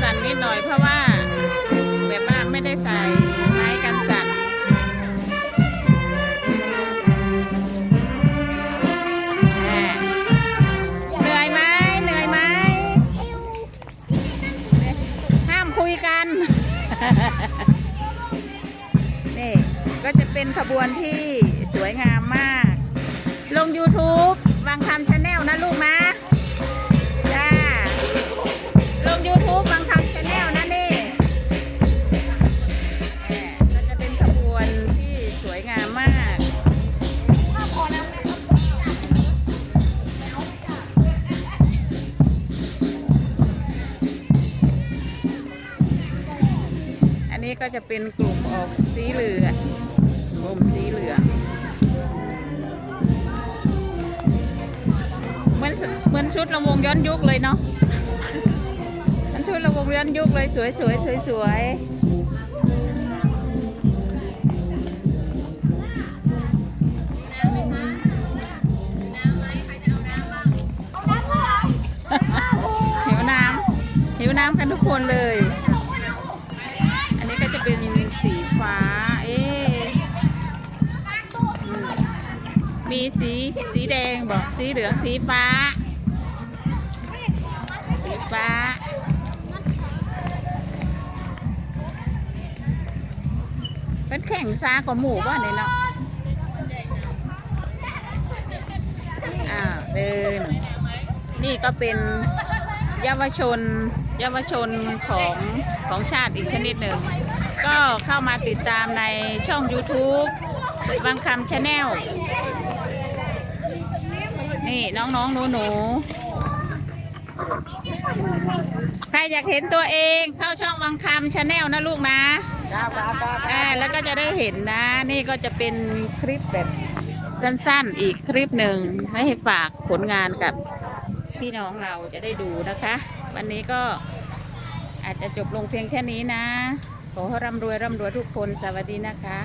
หน่อยเพราะว่าแบบว่าไม่ได้ใส่ไม้กันสัตว์อ่าเหนื่อยไหมเหนื่อยไหมห้ามคุยกันนี่ก็จะเป็นขบวนที่สวยงามมาก ลง YouTube วางทำช ก็จะเป็นกลุ่มออกสีเหลืองกลุ่มสีเหลืองเหมือนเหมือนชุดระวงย้อนยุคเลยเนาะมันชุดระวงย้อนยุคเลยสวยสวยสวยสวยหิวน้ำหิวน้ำกันทุกคนเลย มีสีสีแดงบอกสีเหลืองสีฟ้า สีฟ้า เป็นแข่งซากว่าหมู่บ้านเนี่ยเนาะอ้าวเดิน นี่ก็เป็นเยาวชนเยาวชนของของชาติอีกชนิดหนึ่ง ก็เข้ามาติดตามในช่อง YouTube บางคำชาแนล นี่น้องๆหนูๆใครอยากเห็นตัวเองเข้าช่องวังคำชาแนลนะลูกนะอ่าแล้วก็จะได้เห็นนะ นี่ก็จะเป็นคลิปแบบสั้นๆ อีกคลิปหนึ่งไม่ให้ฝากผลงานกับพี่น้องเราจะได้ดูนะคะ วันนี้ก็อาจจะจบลงเพียงแค่นี้นะ ขอให้ร่ำรวยร่ำรวยทุกคนสวัสดีนะคะ